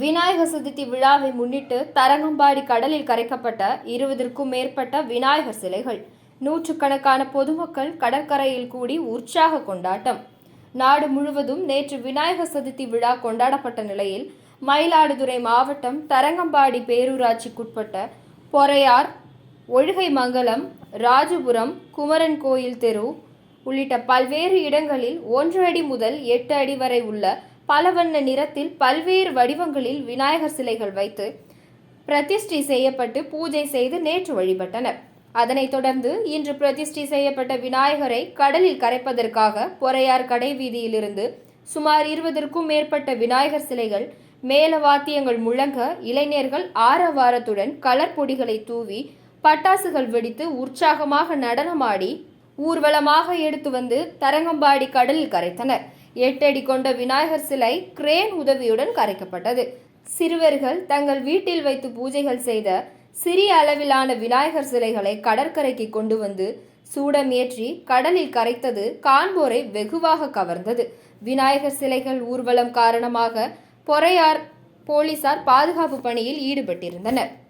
சதுர்த்தி விழாவை முன்னிட்டு தரங்கம்பாடி கடலில் கரைக்கப்பட்ட இருபதற்கும் மேற்பட்ட விநாயகர் சிலைகள் நூற்றுக்கணக்கான பொதுமக்கள் கடற்கரையில் கூடி உற்சாக கொண்டாட்டம். நாடு முழுவதும் நேற்று விநாயகர் சதுர்த்தி விழா கொண்டாடப்பட்ட நிலையில் மயிலாடுதுறை மாவட்டம் தரங்கம்பாடி பேரூராட்சிக்குட்பட்ட பொறையார் ஒழுகை மங்கலம் ராஜபுரம் குமரன் கோயில் தெரு உள்ளிட்ட பல்வேறு இடங்களில் ஒன்று அடி முதல் எட்டு அடி வரை உள்ள பல வண்ண நிறத்தில் பல்வேறு வடிவங்களில் விநாயகர் சிலைகள் வைத்து பிரதிஷ்டை செய்யப்பட்டு பூஜை செய்து நேற்று வழிபட்டனர். அதனைத் தொடர்ந்து இன்று பிரதிஷ்டை செய்யப்பட்ட விநாயகரை கடலில் கரைப்பதற்காக பொறையார் கடை வீதியிலிருந்து சுமார் இருபதற்கும் மேற்பட்ட விநாயகர் சிலைகள் மேல வாத்தியங்கள் முழங்க இளைஞர்கள் ஆரவாரத்துடன் கலர் பொடிகளை தூவி பட்டாசுகள் வெடித்து உற்சாகமாக நடனமாடி ஊர்வலமாக எடுத்து வந்து தரங்கம்பாடி கடலில் கரைத்தனர். எட்டடி கொண்ட விநாயகர் சிலை கிரேன் உதவியுடன் கரைக்கப்பட்டது. சிறுவர்கள் தங்கள் வீட்டில் வைத்து பூஜைகள் செய்த சிறிய அளவிலான விநாயகர் சிலைகளை கடற்கரைக்கு கொண்டு வந்து சூடம் ஏற்றி கடலில் கரைத்தது காண்போரை வெகுவாக கவர்ந்தது. விநாயகர் சிலைகள் ஊர்வலம் காரணமாக பொறையார் போலீசார் பாதுகாப்பு பணியில் ஈடுபட்டிருந்தனர்.